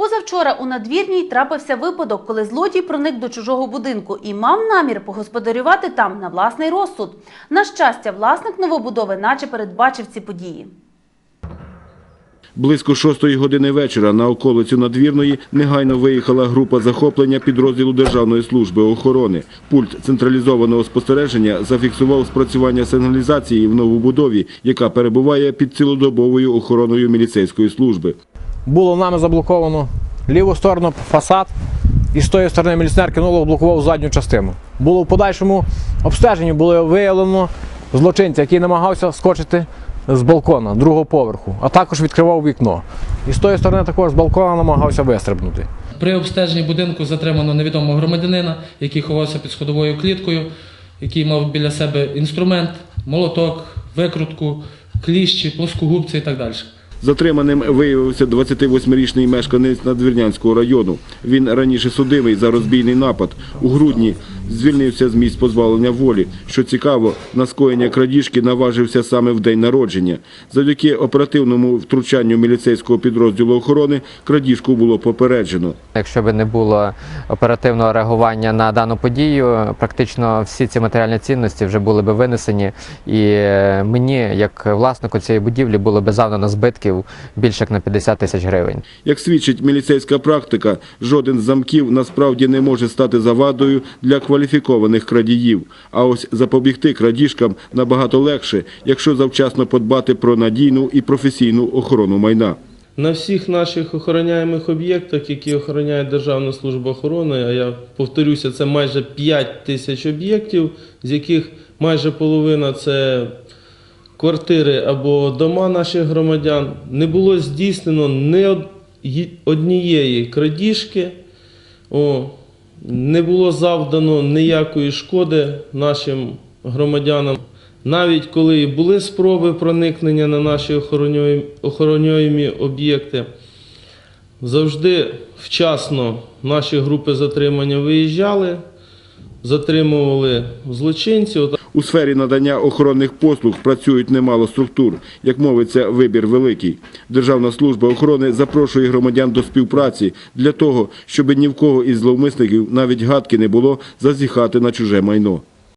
Позавчора у надвірній трапився випадок, коли злодій проник до чужого будинку і мав намір погосподарювати там на власний розсуд. На щастя, власник новобудови наче передбачив ці події. Близько шостої години вечора на околицю Надвірної негайно виїхала група захоплення підрозділу Державної служби охорони. Пульт централізованого спостереження зафіксував спрацювання сигналізації в новобудові, яка перебуває під цілодобовою охороною міліцейської служби. Було нами заблоковано ліву сторону фасад, і з тої сторони міліціонер кинуло, блокував задню частину. Було в подальшому обстеженні було виявлено злочинця, який намагався скочити з балкона другого поверху, а також відкривав вікно. І з тої сторони також з балкона намагався вистрибнути. При обстеженні будинку затримано невідомого громадянина, який ховався під сходовою кліткою, який мав біля себе інструмент, молоток, викрутку, кліщі, плоскогубці і так далі. Затриманим виявився 28-річний мешканець Надвірнянського району. Він раніше судимий за розбійний напад. У грудні звільнився з місць позбавлення волі. Що цікаво, на скоєння крадіжки наважився саме в день народження. Завдяки оперативному втручанню міліцейського підрозділу охорони крадіжку було попереджено. Якщо б не було оперативного реагування на дану подію, практично всі ці матеріальні цінності вже були б винесені, і е, мені, як власнику цієї будівлі, було б завдано збитків більше як на 50 тисяч гривень. Як свідчить міліцейська практика, жоден з замків насправді не може стати завадою для кваліфікованих крадіїв. А ось запобігти крадіжкам набагато легше, якщо завчасно подбати про надійну і професійну охорону майна. На всіх наших охороняємих об'єктах, які охороняє Державна служба охорони, а я повторюся, це майже 5 тисяч об'єктів, з яких майже половина це квартири або дома наших громадян, не було здійснено ні однієї крадіжки, не було завдано ніякої шкоди нашим громадянам. Навіть коли і були спроби проникнення на наші охоронюєм- охоронюємі об'єкти, завжди вчасно наші групи затримання виїжджали, затримували злочинців. У сфері надання охоронних послуг працюють немало структур. Як мовиться, вибір великий. Державна служба охорони запрошує громадян до співпраці для того, щоб ні в кого із зловмисників навіть гадки не було зазіхати на чуже майно.